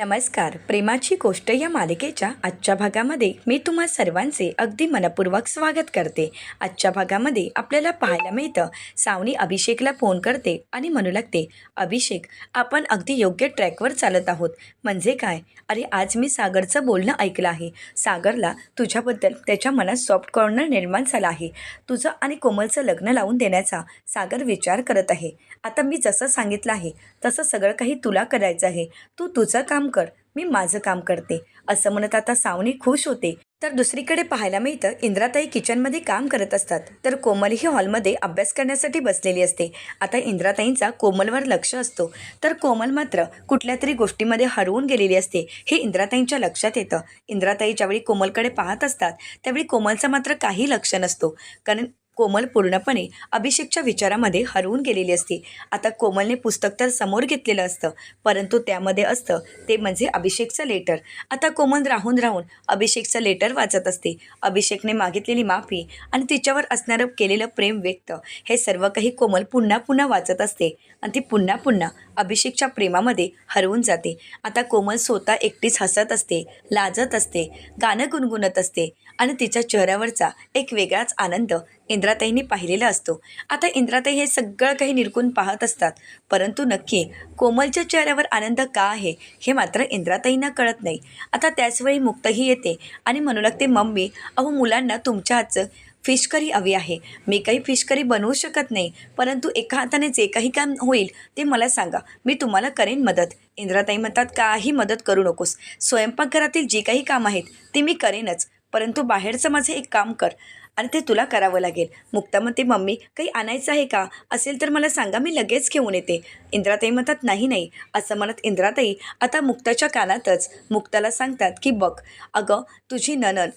नमस्कार. प्रेमाची गोष्ट या मालिकेच्या आजच्या भागामध्ये मी तुम्हा सर्वांचे अगदी मनपूर्वक स्वागत करते. आजच्या भागामध्ये आपल्याला पाहायला मिळतं सावनी अभिषेकला फोन करते आणि म्हणू लागते अभिषेक आपण अगदी योग्य ट्रॅकवर चालत आहोत. म्हणजे काय? अरे आज मी सागरचं बोलणं ऐकलं आहे. सागरला तुझ्याबद्दल त्याच्या मनात सॉफ्ट कॉर्नर निर्माण झाला आहे. तुझं आणि कोमलचं लग्न लावून देण्याचा सागर विचार करत आहे. आता मी जसं सांगितलं आहे तसं सगळं काही तुला करायचं आहे. तू तुझं काम कर मी माझं काम करते. असं म्हणत आता सावनी खुश होते. तर दुसरीकडे पाहायला मिळतं इंद्राताई किचनमध्ये काम करत असतात. तर कोमल ही हॉलमध्ये अभ्यास करण्यासाठी बसलेली असते. आता इंद्राताईंचा कोमलवर लक्ष असतो. तर कोमल मात्र कुठल्या तरी गोष्टीमध्ये हरवून गेलेली असते हे इंद्राताईंच्या लक्षात येतं. इंद्राताई ज्यावेळी कोमलकडे पाहत असतात त्यावेळी कोमलचा मात्र काही लक्ष नसतो. कारण कोमल पूर्णपणे अभिषेकच्या विचारामध्ये हरवून गेलेली असते. आता कोमलने पुस्तक तर समोर घेतलेलं असतं परंतु त्यामध्ये असतं ते म्हणजे अभिषेकचं लेटर. आता कोमल राहून राहून अभिषेकचं लेटर वाचत असते. अभिषेकने मागितलेली माफी आणि तिच्यावर असणारं केलेलं प्रेम व्यक्त हे सर्व काही कोमल पुन्हा पुन्हा वाचत असते आणि ती पुन्हा पुन्हा अभिषेकच्या प्रेमामध्ये हरवून जाते. आता कोमल स्वतः एकटीच हसत असते लाजत असते गाणं गुणगुणत असते. आणि तिच्या चेहऱ्यावरचा एक वेगळाच आनंद इंद्राताईंनी पाहिलेला असतो. आता इंद्राताई हे सगळं काही निरकून पाहत असतात परंतु नक्की कोमलच्या चेहऱ्यावर आनंद का आहे हे मात्र इंद्राताईंना कळत नाही. आता त्याचवेळी मुक्तही येते आणि म्हणू लागते मम्मी अहो मुलांना तुमच्या हातचं फिश करी हवी आहे. मी काही फिश करी बनवू शकत नाही परंतु एका हाताने जे काही काम होईल ते मला सांगा. मी तुम्हाला करेन मदत. इंद्राताई म्हणतात काही मदत करू नकोस. स्वयंपाकघरातील जी काही काम आहेत ते मी करेनच. परंतु बाहेरचं माझं एक काम कर आणि ते तुला करावं लागेल. मुक्ता म्हणते मम्मी काही आणायचं आहे का? असेल तर मला सांगा मी लगेच घेऊन येते. इंद्राताई म्हणतात नाही नाही. असं म्हणत इंद्राताई आता मुक्ताच्या कानातच मुक्ताला सांगतात की बघ अगं तुझी ननन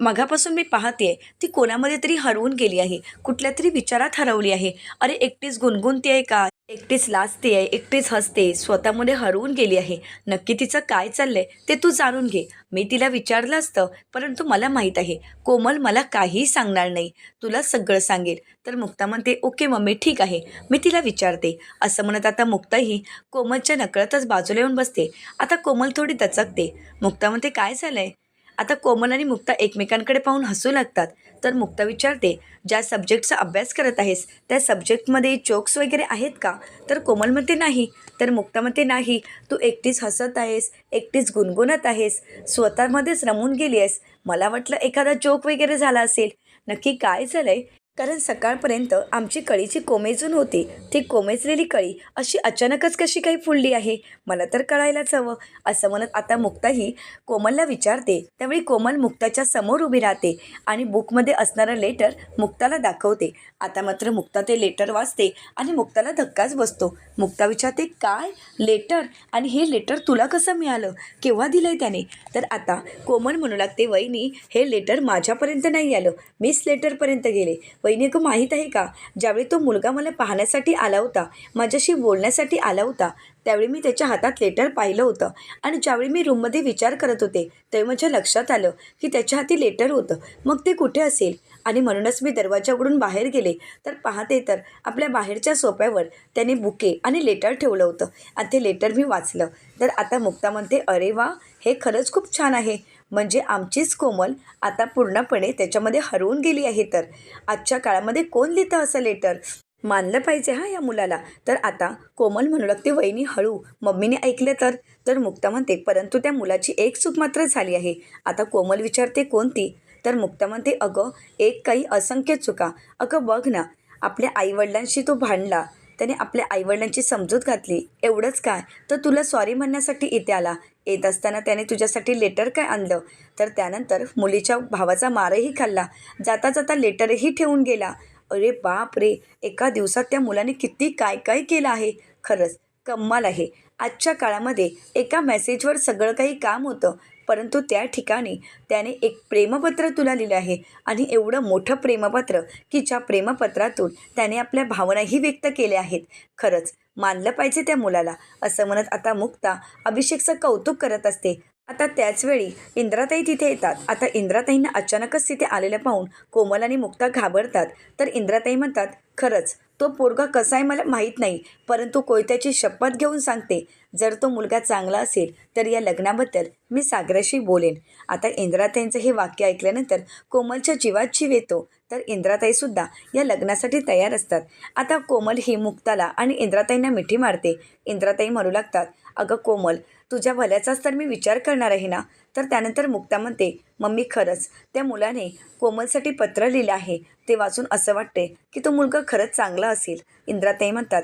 मघापासून मी पाहते ती कोणामध्ये तरी हरवून गेली आहे कुठल्या तरी विचारात हरवली आहे. अरे एकटीच गुणगुणती आहे का? एकटीच लाजते आहे एकटीच हसते स्वतःमध्ये हरवून गेली आहे. नक्की तिचं काय चाललंय ते तू जाणून घे. मी तिला विचारलं असतं परंतु मला माहीत आहे कोमल मला काहीही सांगणार नाही. तुला सगळं सांगेल. तर मुक्ता म्हणते ओके मम्मी ठीक आहे. मी तिला विचारते. असं म्हणत आता मुक्ताही कोमलच्या नकळतच बाजूला येऊन बसते. आता कोमल थोडी दचकते. मुक्ता म्हणते काय झालंय? आता कोमल आणि मुक्ता एकमेकांकडे पाहून हसू लागतात. तर मुक्ता विचारते. ज्या सब्जेक्टचा अभ्यास करत आहेस त्या सब्जेक्टमध्ये जोक्स वगैरे आहेत का? तर कोमल म्हणते नाही. तर मुक्ता म्हणते नाही. तू एकटीच हसत आहेस एकटीच गुणगुणत आहेस स्वतःमध्येच रमून गेली आहेस. मला वाटलं एखादा जोक वगैरे झाला असेल. नक्की काय झालं आहे कारण सकाळपर्यंत आमची कळीची कोमेजून होती. ती कोमेजलेली कळी अशी अचानकच कशी काही फुलली आहे? मला तर कळायलाच हवं. असं म्हणत आता मुक्ताही कोमलला विचारते. त्यावेळी कोमल मुक्ताच्या समोर उभी राहते आणि बुकमध्ये असणारं लेटर मुक्ताला दाखवते. आता मात्र मुक्ता ते लेटर वाचते आणि मुक्ताला धक्काच बसतो. मुक्ता विचारते काय? लेटर? आणि हे लेटर तुला कसं मिळालं? केव्हा दिलं आहे त्याने? तर आता कोमल म्हणू लागते वहिनी हे लेटर माझ्यापर्यंत नाही आलं. मीच लेटरपर्यंत गेले. वहिनी अगं माहीत आहे का? ज्यावेळी तो मुलगा मला पाहण्यासाठी आला होता माझ्याशी बोलण्यासाठी आला होता त्यावेळी मी त्याच्या हातात लेटर पाहिलं होतं. आणि ज्यावेळी मी रूममध्ये विचार करत होते तेव्हा माझ्या लक्षात आलं की त्याच्या हाती लेटर होतं. मग ते कुठे असेल? आणि म्हणूनच मी दरवाजा उघडून बाहेर गेले. तर पाहते तर आपल्या बाहेरच्या सोप्यावर त्याने बुके आणि लेटर ठेवलं होतं. आणि ते लेटर मी वाचलं. तर आता मुक्ता म्हणते अरे वा हे खरंच खूप छान आहे. म्हणजे आमचीच कोमल आता पूर्णपणे त्याच्यामध्ये हरवून गेली आहे तर. आजच्या काळामध्ये कोण लिहितं असं लेटर? मानलं पाहिजे हा या मुलाला. तर आता कोमल म्हणू लागते वहिनी हळू. मम्मीने ऐकलं तर. तर मुक्ता म्हणते परंतु त्या मुलाची एक चूक मात्र झाली आहे. आता कोमल विचारते कोणती? तर मुक्ता म्हणते अगं एक काही असंख्य चुका. अगं बघ ना आपल्या आईवडिलांशी तो भांडला. त्याने आपल्या आईवडिलांची समजूत घातली. एवढंच काय? तर तुला सॉरी म्हणण्यासाठी इथे आला. येत असताना त्याने तुझ्यासाठी लेटर काय आणलं तर त्यानंतर मुलीच्या भावाचा मारही खाल्ला. जाता जाता लेटरही ठेवून गेला. अरे बाप रे! एका दिवसात त्या मुलाने किती काय काय केलं आहे? खरंच कम्माल आहे. आजच्या काळामध्ये एका मेसेजवर सगळं काही काम होतं. परंतु त्या ठिकाणी त्याने एक प्रेमपत्र तुला लिहिलं आहे. आणि एवढं मोठं प्रेमपत्र की ज्या प्रेमपत्रातून त्याने आपल्या भावनाही व्यक्त केल्या आहेत. खरंच मानलं पाहिजे त्या मुलाला. असं म्हणत आता मुक्ता अभिषेकचं कौतुक करत असते. आता त्याचवेळी इंद्राताई तिथे येतात. आता इंद्राताईंना अचानकच तिथे आलेलं पाहून कोमल आणि मुक्ता घाबरतात. तर इंद्राताई म्हणतात खरंच तो पोरगा कसा आहे मला माहीत नाही परंतु कोयत्याची शपथ घेऊन सांगते. जर तो मुलगा चांगला असेल तर या लग्नाबद्दल मी सागराशी बोलेन. आता इंद्राताईंचं हे वाक्य ऐकल्यानंतर कोमलच्या जीवात जीव येतो. तर इंद्राताईसुद्धा या लग्नासाठी तयार असतात. आता कोमल ही मुक्ताला आणि इंद्राताईंना मिठी मारते. इंद्राताई म्हणू लागतात अगं कोमल तुझ्या भल्याचाच तर मी विचार करणार आहे ना? तर त्यानंतर मुक्ता म्हणते मम्मी खरंच. त्या मुलाने कोमलसाठी पत्र लिहिलं आहे. ते वाचून असं वाटते की तो मुलगा खरंच चांगला असेल. इंद्राताई म्हणतात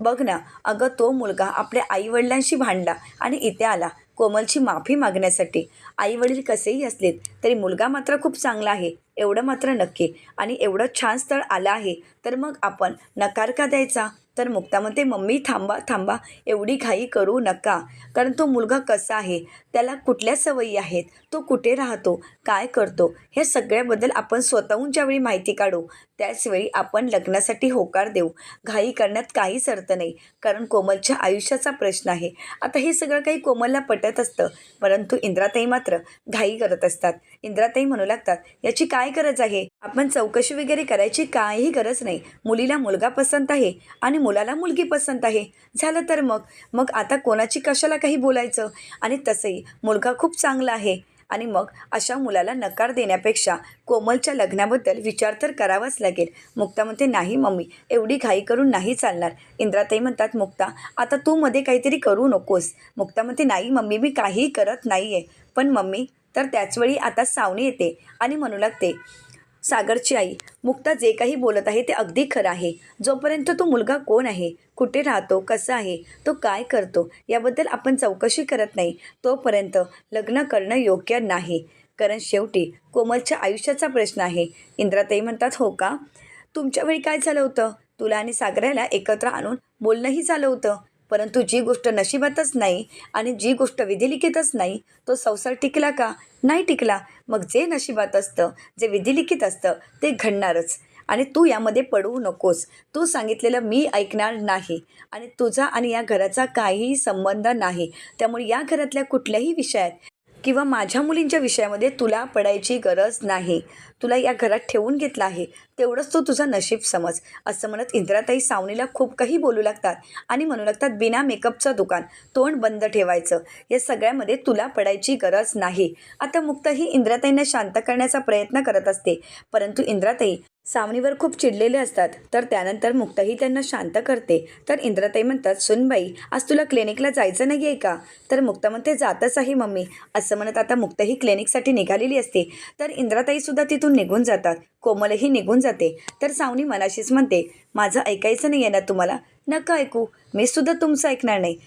बघ ना अगं तो मुलगा आपल्या आईवडिलांशी भांडला आणि इथे आला कोमलची माफी मागण्यासाठी. आईवडील कसेही असलेत तरी मुलगा मात्र खूप चांगला आहे. एवढं मात्र नक्की. आणि एवढं छान स्थळ आलं आहे तर मग आपण नकार का द्यायचा? तर मुक्ता म्हणते मम्मी थांबा थांबा एवढी घाई करू नका. कारण तो मुलगा कसा आहे? त्याला कुठल्या सवयी आहेत? तो कुठे राहतो? काय करतो? हे सगळ्याबद्दल आपण स्वतःहून ज्यावेळी माहिती काढू त्याचवेळी आपण लग्नासाठी होकार देऊ. घाई करण्यात काहीच अर्थ नाही. कारण कोमलच्या आयुष्याचा प्रश्न आहे. आता हे सगळं काही कोमलला पटत असतं. परंतु इंद्राताई मात्र घाई करत असतात. इंद्राताई म्हणू लागतात याची काय गरज आहे? आपण चौकशी वगैरे करायची काहीही गरज नाही. मुलीला मुलगा पसंत आहे आणि मुलाला मुलगी पसंत आहे. झालं तर मग? मग आता कोणाची कशाला काही बोलायचं? आणि तसंही मुलगा खूप चांगला आहे. आणि मग अशा मुलाला नकार देण्यापेक्षा कोमलच्या लग्नाबद्दल विचार तर करावाच लागेल. मुक्ता म्हणते नाही मम्मी एवढी घाई करून नाही चालणार. इंद्राताई म्हणतात मुक्ता आता तू मध्ये काहीतरी करू नकोस. मुक्ता म्हणते नाही मम्मी मी काहीही करत नाही आहे पण मम्मी तर त्याचवेळी आता सावणी येते आणि म्हणू लागते सागरची आई. मुक्ता जे काही बोलत आहे ते अगदी खरं आहे. जोपर्यंत तो मुलगा कोण आहे? कुठे राहतो? कसा आहे? तो काय करतो? याबद्दल आपण चौकशी करत नाही. तोपर्यंत लग्न करणं योग्य नाही. कारण शेवटी कोमलच्या आयुष्याचा प्रश्न आहे. इंद्राताई म्हणतात हो का? तुमच्या वेळी काय झालं होतं? तुला आणि सागराला एकत्र आणून बोलणंही झालं होतं. परंतु जी गोष्ट नशिबातच नाही आणि जी गोष्ट विधिलिखितच नाही तो संसार टिकला का? नाही टिकला. मग जे नशिबात असतं जे विधिलिखित असतं ते घडणारच. आणि तू यामध्ये पडू नकोस. तू सांगितलेलं मी ऐकणार नाही. आणि तुझा आणि या घराचा काहीही संबंध नाही. त्यामुळे या घरातल्या कुठल्याही विषयात किंवा माझ्या मुलींच्या विषयामध्ये तुला पडायची गरज नाही. तुला या घरात ठेवून घेतलं आहे तेवढंच तो तुझा नशीब समज असं म्हणत इंद्राताई सावनीला खूप काही बोलू लागतात आणि म्हणू लागतात बिना मेकअपचं दुकान तोंड बंद ठेवायचं या सगळ्यामध्ये तुला पडायची गरज नाही. आता मुक्त ही इंद्राताईंना शांत करण्याचा प्रयत्न करत असते परंतु इंद्राताई सावनीवर खूप चिडलेले असतात. तर त्यानंतर मुक्ताही त्यांना शांत करते. तर इंद्राताई म्हणतात सुनबाई आज तुला क्लिनिकला जायचं नाही आहे का? तर मुक्ता म्हणते जातच आहे मम्मी. असं म्हणत आता मुक्ताही क्लिनिकसाठी निघालेली असते. तर इंद्राताईसुद्धा तिथून निघून जातात. कोमलही निघून जाते. तर सावनी मनाशीच म्हणते माझं ऐकायचं नाही आहे ना तुम्हाला. नका ऐकू. मी सुद्धा तुमचं ऐकणार नाही.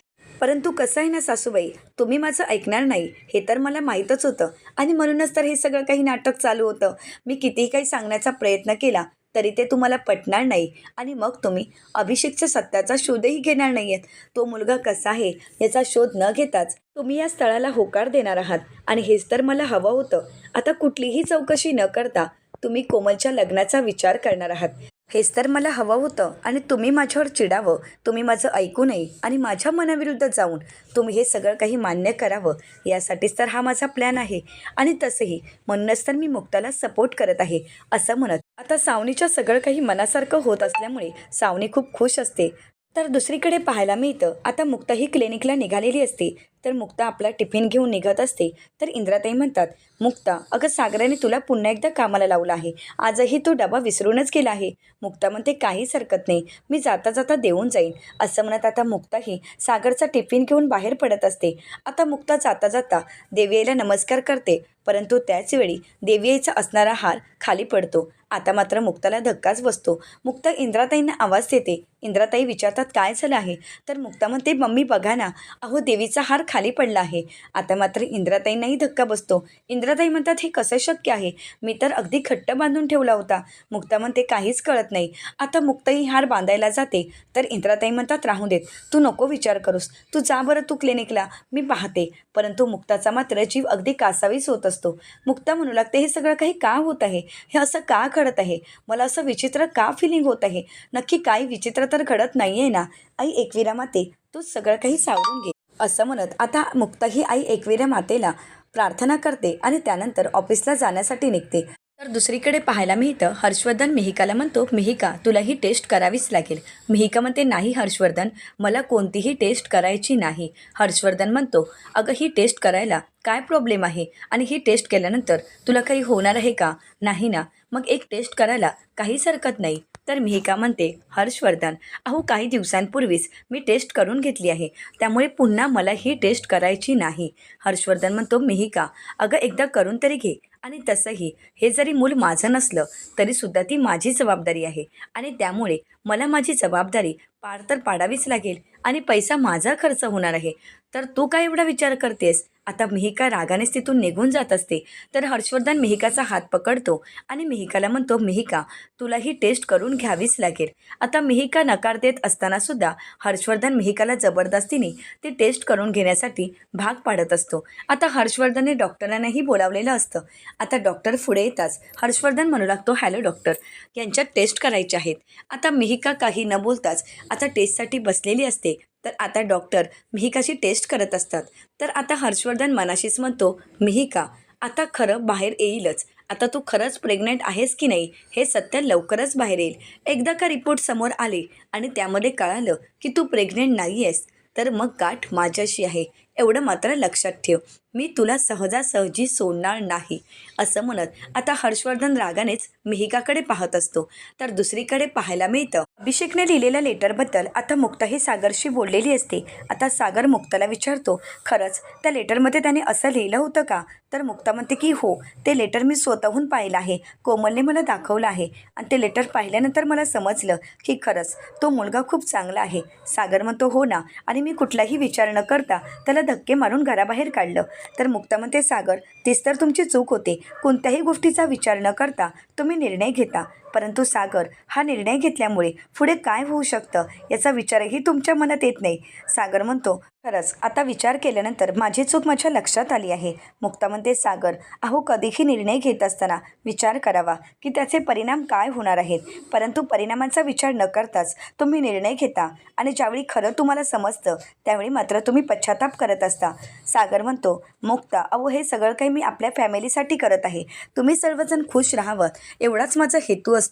परंतु कसं आहे ना सासूबाई? तुम्ही माझं ऐकणार नाही. हे तर मला माहीतच होतं. आणि म्हणूनच तर हे सगळं काही नाटक चालू होतं. मी कितीही काही सांगण्याचा प्रयत्न केला तरी ते तुम्हाला पटणार नाही. आणि मग तुम्ही अभिषेकच्या सत्याचा शोधही घेणार नाही आहेत तो मुलगा कसा आहे याचा शोध न घेताच तुम्ही या स्थळाला होकार देणार आहात. आणि हेच तर मला हवं होतं. आता कुठलीही चौकशी न करता तुम्ही कोमलच्या लग्नाचा विचार करणार आहात. हेच तर मला हवं होतं. आणि तुम्ही माझ्यावर चिडावं. तुम्ही माझं ऐकू नये. आणि माझ्या मनाविरुद्ध जाऊन तुम्ही हे सगळं काही मान्य करावं. यासाठीच तर हा माझा प्लॅन आहे. आणि तसंही म्हणूनच तर मी मुक्ताला सपोर्ट करत आहे असं म्हणत. आता सावनीच्या सगळं काही मनासारखं होत असल्यामुळे सावनी खूप खुश असते. तर दुसरीकडे पाहायला मिळतं. आता मुक्ता ही क्लिनिकला निघालेली असते. तर मुक्ता आपला टिफिन घेऊन निघत असते. तर इंद्राताई म्हणतात मुक्ता अगं सागराने तुला पुन्हा एकदा कामाला लावला आहे. आजही तो डबा विसरूनच गेला आहे. मुक्ता म्हणते काहीच हरकत नाही. मी जाता जाता देऊन जाईन. असं म्हणत आता मुक्ताही सागरचा टिफिन घेऊन बाहेर पडत असते. आता मुक्ता जाता जाता देवीला नमस्कार करते परंतु त्याचवेळी देवीचा असणारा हार खाली पडतो. आता मात्र मुक्ताला धक्काच बसतो. मुक्ता इंद्राताईंना आवाज देते इंद्राताई विचारतात काय झालं आहे? तर मुक्ता म्हणते मम्मी बघा ना. अहो देवीचा हार खा खाली पडला आहे. आता मात्र इंद्राताईंनाही धक्का बसतो. इंद्राताई म्हणतात हे कसं शक्य आहे? मी तर अगदी घट्ट बांधून ठेवला होता. मुक्ता म्हणते काहीच कळत नाही. आता मुक्ताई हार बांधायला जाते. तर इंद्राताई म्हणतात राहू देत. तू नको विचार करूस. तू जा बरं तू क्लिनिकला मी पाहते. परंतु मुक्ताचा मात्र जीव अगदी कासावीस होत असतो. मुक्ता म्हणू लागते हे सगळं काही का होत आहे? हे असं का घडत आहे? मला असं विचित्र का फिलिंग होत आहे? नक्की काही विचित्र तर घडत नाही आहे ना? आई एकविरा माते तू. सगळं काही सावरून घे. असं म्हणत आता मुक्ता ही आई एकविऱ्या मातेला प्रार्थना करते आणि त्यानंतर ऑफिसला जाण्यासाठी निघते. तर दुसरीकडे पाहायला मिळतं हर्षवर्धन मिहिकाला म्हणतो मिहिका तुला ही टेस्ट करावीच लागेल. मिहिका म्हणते नाही हर्षवर्धन मला कोणतीही टेस्ट करायची नाही. हर्षवर्धन म्हणतो अगं ही टेस्ट करायला काय प्रॉब्लेम आहे? आणि ही टेस्ट केल्यानंतर तुला काही होणार आहे का? नाही ना मग एक टेस्ट करायला काहीच हरकत नाही. तर मिहिका म्हणते? हर्षवर्धन अहो काही दिवसांपूर्वीच मी टेस्ट करून घेतली आहे. त्यामुळे पुन्हा मला ही टेस्ट करायची नाही. हर्षवर्धन म्हणतो मिहिका अगं एकदा करून तरी घे. आणि तसंही हे जरी मूल माझं नसलं तरीसुद्धा ती माझी जबाबदारी आहे. आणि त्यामुळे मला माझी जबाबदारी पार तर पाडावीच लागेल आणि पैसा माझा खर्च होणार आहे. तर तू काय एवढा विचार करतेस? आता मिहिका रागानेच तिथून निघून जात असते. तर हर्षवर्धन मिहिकाचा हात पकडतो आणि मिहिकाला म्हणतो मिहिका तुला ही टेस्ट करून घ्यावीच लागेल. आता मिहिका नकार देत असताना सुद्धा हर्षवर्धन मिहिकाला जबरदस्तीने ती टेस्ट करून घेण्यासाठी भाग पाडत असतो. आता हर्षवर्धनने डॉक्टरांनाही बोलावलेलं असतं. आता डॉक्टर पुढे येताच. हर्षवर्धन म्हणू लागतो हॅलो डॉक्टर. यांच्यात टेस्ट करायचे आहेत. आता मिहिका काही न बोलताच आता टेस्टसाठी बसलेली असते. तर आता डॉक्टर मिहिकाची टेस्ट करत असतात. तर आता हर्षवर्धन मनाशीच म्हणतो मिहिका आता खरं बाहेर येईलच. आता तू खरंच प्रेग्नंट आहेस की नाही हे सत्य लवकरच बाहेर येईल. एकदा का रिपोर्ट समोर आले आणि त्यामध्ये कळालं की तू प्रेग्नेंट नाही आहेस तर मग गाठ माझ्याशी आहे. एवढं मात्र लक्षात ठेव. मी तुला सहजासहजी सोडणार नाही असं म्हणत. आता हर्षवर्धन रागानेच मिहिकाकडे पाहत असतो. तर दुसरीकडे पाहायला मिळतं. अभिषेकने लिहिलेल्या लेटरबद्दल आता मुक्ताही सागरशी बोललेली असते. आता सागर मुक्ताला विचारतो खरंच त्या लेटरमध्ये त्याने असं लिहिलं होतं का? तर मुक्ता म्हणते की हो ते लेटर मी स्वतःहून पाहिलं आहे. कोमलने मला दाखवलं आहे. आणि ते लेटर पाहिल्यानंतर मला समजलं की खरंच तो मुलगा खूप चांगला आहे. सागर म्हणतो हो ना. आणि मी कुठलाही विचार न करता त्याला धक्के मारून घराबाहेर काढलं. तर मुक्ता म्हणते सागर तीच तर तुमची चूक होते. कोणत्याही गोष्टीचा विचार न करता तुम्ही निर्णय घेता. परंतु सागर हा निर्णय घेतल्यामुळे पुढे काय होऊ शकतं याचा विचारही तुमच्या मनात येत नाही. सागर म्हणतो खरंच आता विचार केल्यानंतर माझी चूक माझ्या लक्षात आली आहे. मुक्ता म्हणते सागर अहो कधीही निर्णय घेत असताना विचार करावा की त्याचे परिणाम काय होणार आहेत. परंतु परिणामांचा विचार न करताच तुम्ही निर्णय घेता आणि ज्यावेळी खरं तुम्हाला समजतं त्यावेळी मात्र तुम्ही पश्चाताप करत असता. सागर म्हणतो मुक्ता अहो हे सगळं काही मी आपल्या फॅमिलीसाठी करत आहे. तुम्ही सर्वजण खुश राहावं. एवढाच माझा हेतू असतो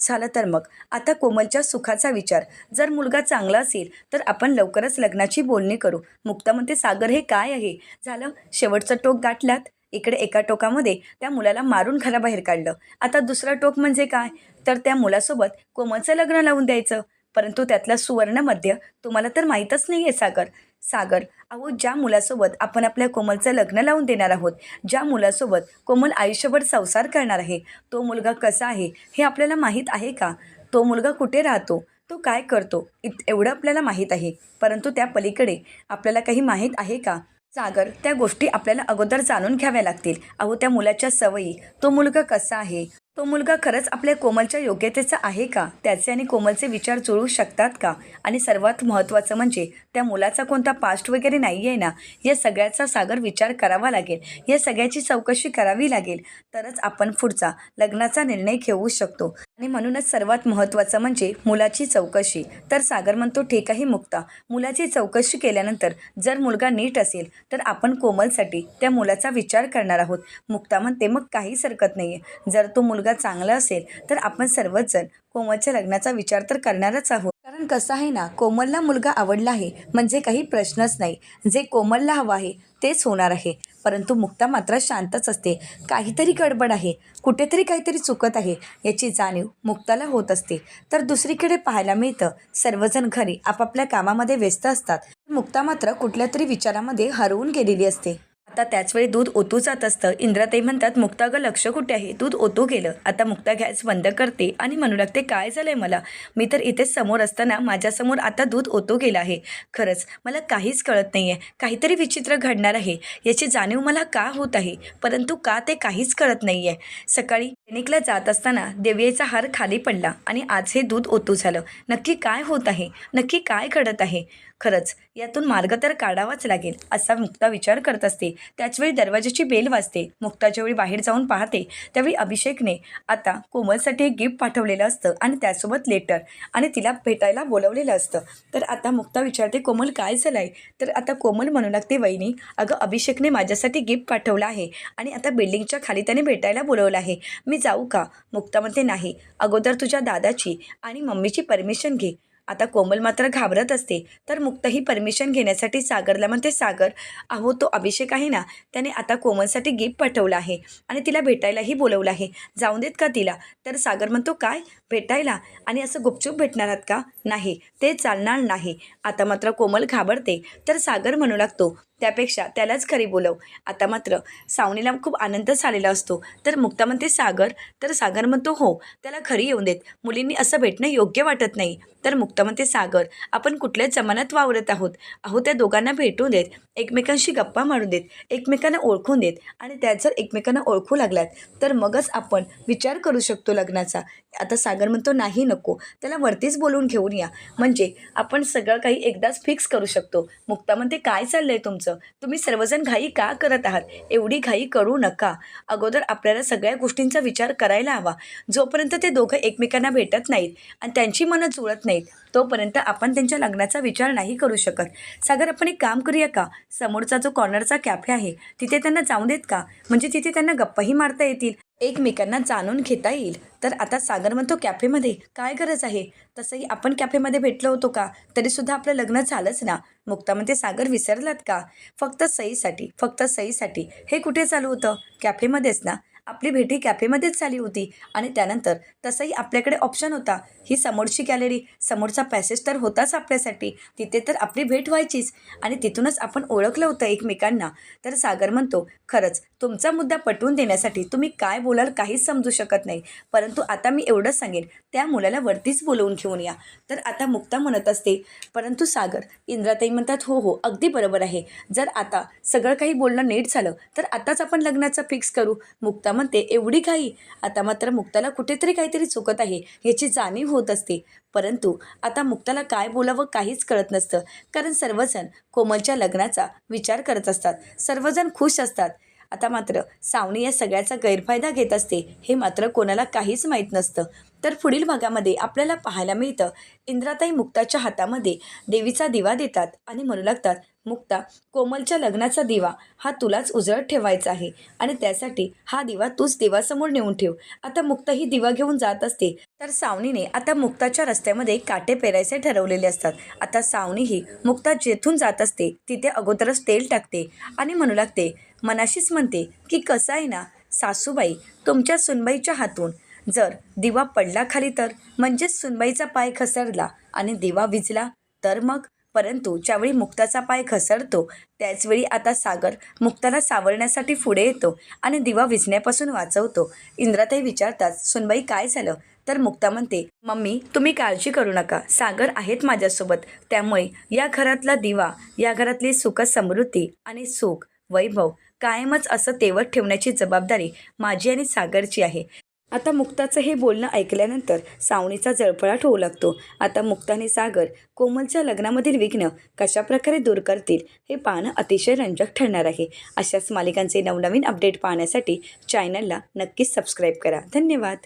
झालं तर मग. आता कोमलच्या सुखाचा विचार. जर मुलगा चांगला असेल तर आपण लवकरच लग्नाची बोलणी करू. मुक्ता म्हणते सागर हे काय आहे? झालं? शेवटचं टोक गाठल्यात? इकडे एका टोकामध्ये त्या मुलाला मारून घराबाहेर काढलं. आता दुसरा टोक म्हणजे काय? तर त्या मुलासोबत कोमलचं लग्न लावून द्यायचं. परंतु त्यातलं सुवर्ण मध्य तुम्हाला तर माहीतच नाही आहे सागर. सागर. अहो ज्या मुलासोबत आपण आपल्या कोमलचं लग्न लावून देणार आहोत ज्या मुलासोबत कोमल आयुष्यभर संसार करणार आहे तो मुलगा कसा आहे हे आपल्याला माहीत आहे का? तो मुलगा कुठे राहतो? तो काय करतो? इत एवढं आपल्याला माहीत आहे. परंतु त्या पलीकडे आपल्याला काही माहीत आहे का? सागर त्या गोष्टी आपल्याला अगोदर जाणून घ्याव्या लागतील. अहो त्या मुलाच्या सवयी तो मुलगा कसा आहे? तो मुलगा खरंच आपल्या कोमलच्या योग्यतेचा आहे का? त्याचे आणि कोमलचे विचार जुळू शकतात का? आणि सर्वात महत्त्वाचं म्हणजे त्या मुलाचा कोणता पास्ट वगैरे नाही आहे ना? या सगळ्याचा सागर विचार करावा लागेल. या सगळ्याची चौकशी करावी लागेल. तरच आपण पुढचा लग्नाचा निर्णय घेऊ शकतो. आणि म्हणूनच सर्वात महत्त्वाचं म्हणजे मुलाची चौकशी. तर सागर म्हणतो ठीक आहे मुक्ता. मुलाची चौकशी केल्यानंतर जर मुलगा नीट असेल तर आपण कोमलसाठी त्या मुलाचा विचार करणार आहोत. मुक्ता म्हणते मग काहीच हरकत नाही आहे जर तो मुलगा चांगला असेल तर आपण सर्वच जण कोमलच्या लग्नाचा विचार तर करणारच आहोत. कारण कसं आहे ना कोमलला मुलगा आवडला आहे म्हणजे काही प्रश्नच नाही. जे कोमलला हवं आहे तेच होणार आहे. परंतु मुक्ता मात्र शांतच असते. काहीतरी गडबड आहे. कुठेतरी काहीतरी चुकत आहे याची जाणीव मुक्ताला होत असते. तर दुसरीकडे पाहायला मिळतं सर्वजण घरी आपापल्या कामामध्ये व्यस्त असतात. मुक्ता मात्र कुठल्या तरी विचारामध्ये हरवून गेलेली असते. आता त्याचवेळी दूध ओतू जात असतं. इंद्राताई म्हणतात मुक्ता लक्ष कुठे आहे? दूध ओतू गेलं. आता मुक्ता गॅस बंद करते आणि म्हणू लागते काय झालंय मला? मी तर इथेच समोर असताना माझ्यासमोर आता दूध ओतू गेलं आहे. खरंच मला काहीच कळत नाही आहे काहीतरी विचित्र घडणार आहे. याची जाणीव मला का होत आहे? परंतु का ते काहीच कळत नाही आहे सकाळी क्लिनिकला जात असताना देवीचा हार खाली पडला आणि आज हे दूध ओतू झालं. नक्की काय होत आहे? नक्की काय घडत आहे? खरंच यातून मार्ग तर काढावाच लागेल असा मुक्ता विचार करत असते. त्याचवेळी दरवाजाची बेल वाजते. मुक्ता ज्यावेळी बाहेर जाऊन पाहते त्यावेळी अभिषेकने आता कोमलसाठी एक गिफ्ट पाठवलेलं असतं आणि त्यासोबत लेटर आणि तिला भेटायला बोलवलेलं असतं. तर आता मुक्ता विचारते कोमल काय झालं आहे तर आता कोमल म्हणू लागते वहिनी अगं अभिषेकने माझ्यासाठी गिफ्ट पाठवलं आहे आणि आता बिल्डिंगच्या खाली त्याने भेटायला बोलवलं आहे. मी जाऊ का? मुक्ता म्हणते नाही. अगोदर तुझ्या दादाची आणि मम्मीची परमिशन घे. आता कोमल मात्र घाबरत असते तर मुक्ताही परमिशन घेण्यासाठी सागरला म्हणते सागर अहो तो अभिषेक आहे ना त्याने आता कोमलसाठी गिफ्ट पाठवलं आहे आणि तिला भेटायलाही बोलवलं आहे. जाऊन देत का तिला तर सागर म्हणतो काय? भेटायला? आणि असं गुपचूप भेटणार आहात का? नाही ते चालणार नाही. आता मात्र कोमल घाबरते. तर सागर म्हणू लागतो त्यापेक्षा त्यालाच खरी बोलव. आता मात्र सावनीला खूप आनंद झालेला असतो. तर मुक्ता म्हणते सागर. तर सागर म्हणतो हो त्याला खरी येऊन देत. मुलींनी असं भेटणं योग्य वाटत नाही. तर मुक्तामध्ये सागर आपण कुठल्याच जमान्यात वावरत आहोत. अहो त्या दोघांना भेटू देत. एकमेकांशी गप्पा मारू देत. एकमेकांना ओळखून देत आणि त्यात जर एकमेकांना ओळखू लागल्यात तर मगच आपण विचार करू शकतो लग्नाचा. आता सागर म्हणतो नाही नको. त्याला वरतीच बोलवून घेऊन या. म्हणजे आपण सगळं काही एकदाच फिक्स करू शकतो. मुक्ता म्हणते काय आहे तुमचं? तुम्ही सर्वजण घाई का करत आहात? एवढी घाई करू नका. अगोदर आपल्याला सगळ्या गोष्टींचा विचार करायला हवा. जोपर्यंत ते दोघं एकमेकांना भेटत नाहीत आणि त्यांची मनं जुळत नाहीत. तोपर्यंत आपण त्यांच्या लग्नाचा विचार नाही करू शकत. सागर आपण एक काम करूया का? समोरचा जो कॉर्नरचा कॅफे आहे तिथे त्यांना जाऊ देत का? म्हणजे तिथे त्यांना गप्पाही मारता येतील. एकमेकांना जाणून घेता येईल. तर आता सागर म्हणतो कॅफेमध्ये काय गरज आहे? तसंही आपण कॅफेमध्ये भेटलो होतो का? तरीसुद्धा आपलं लग्न झालंच ना. मुक्ता म्हणते सागर विसरलात का? फक्त सईसाठी फक्त सईसाठी. हे कुठे चालू होतं? कॅफेमध्येच ना. आपली भेटी कॅफेमध्येच झाली होती. आणि त्यानंतर तसंही आपल्याकडे ऑप्शन होता. ही समोरची गॅलरी समोरचा पॅसेज तर होताच आपल्यासाठी. तिथे तर आपली भेट व्हायचीच. आणि तिथूनच आपण ओळखलं होतं एकमेकांना. तर सागर म्हणतो खरंच तुमचा मुद्दा पटवून देण्यासाठी तुम्ही काय बोलाल काहीच समजू शकत नाही. परंतु आता मी एवढंच सांगेन त्या मुलाला वरतीच बोलवून घेऊन या. तर आता मुक्ता म्हणत असते परंतु सागर इंद्राताई म्हणतात हो हो अगदी बरोबर आहे. जर आता सगळं काही बोलणं नीट झालं तर आताच आपण लग्नाचं फिक्स करू. मुक्ता म्हणते एवढी काही आता मात्र मुक्ताला कुठेतरी काहीतरी चुकत आहे याची जाणीव होत असते. परंतु आता मुक्ताला काय बोलावं काहीच कळत नसतं कारण सर्वजण कोमलच्या लग्नाचा विचार करत असतात. सर्वजण खुश असतात. आता मात्र सावणी या सगळ्याचा गैरफायदा घेत असते हे मात्र कोणाला काहीच माहीत नसतं. तर पुढील भागामध्ये आपल्याला पाहायला मिळतं इंद्राताई मुक्ताच्या हातामध्ये देवीचा दिवा देतात आणि म्हणू लागतात मुक्ता कोमलच्या लग्नाचा दिवा हा तुलाच उजळत ठेवायचा आहे आणि त्यासाठी हा दिवा तूच देवासमोर नेऊन ठेव. आता मुक्ता ही दिवा घेऊन जात असते. तर सावनीने आता मुक्ताच्या रस्त्यामध्ये काटे पेरायचे ठरवलेले असतात. आता सावनी ही मुक्ता जेथून जात असते तिथे अगोदरच तेल टाकते आणि म्हणू लागते मनाशीच म्हणते की कसं आहे ना सासूबाई तुमच्या सुनबाईच्या हातून जर दिवा पडला खाली तर? म्हणजेच सुनबाईचा पाय खसरला आणि दिवा विजला तर मग? परंतु ज्यावेळी मुक्ताचा पाय घसरतो त्याचवेळी आता सागर मुक्ताला सावरण्यासाठी पुढे येतो आणि दिवा विजण्यापासून वाचवतो. इंद्राताई विचारतात सुनबाई काय झालं? तर मुक्ता म्हणते मम्मी तुम्ही काळजी करू नका. सागर आहेत माझ्यासोबत. त्यामुळे या घरातला दिवा या घरातली सुख समृद्धी आणि सुख वैभव कायमच असं तेवत ठेवण्याची जबाबदारी माझी आणि सागरची आहे. आता मुक्ताचं हे बोलणं ऐकल्यानंतर सावणीचा जळफळाट होऊ लागतो. आता मुक्ताने सागर कोमलच्या लग्नामधील विघ्न कशाप्रकारे दूर करतील हे पाहणं अतिशय रंजक ठरणार आहे. अशाच मालिकांचे नवनवीन अपडेट पाहण्यासाठी चॅनलला नक्कीच सबस्क्राईब करा. धन्यवाद.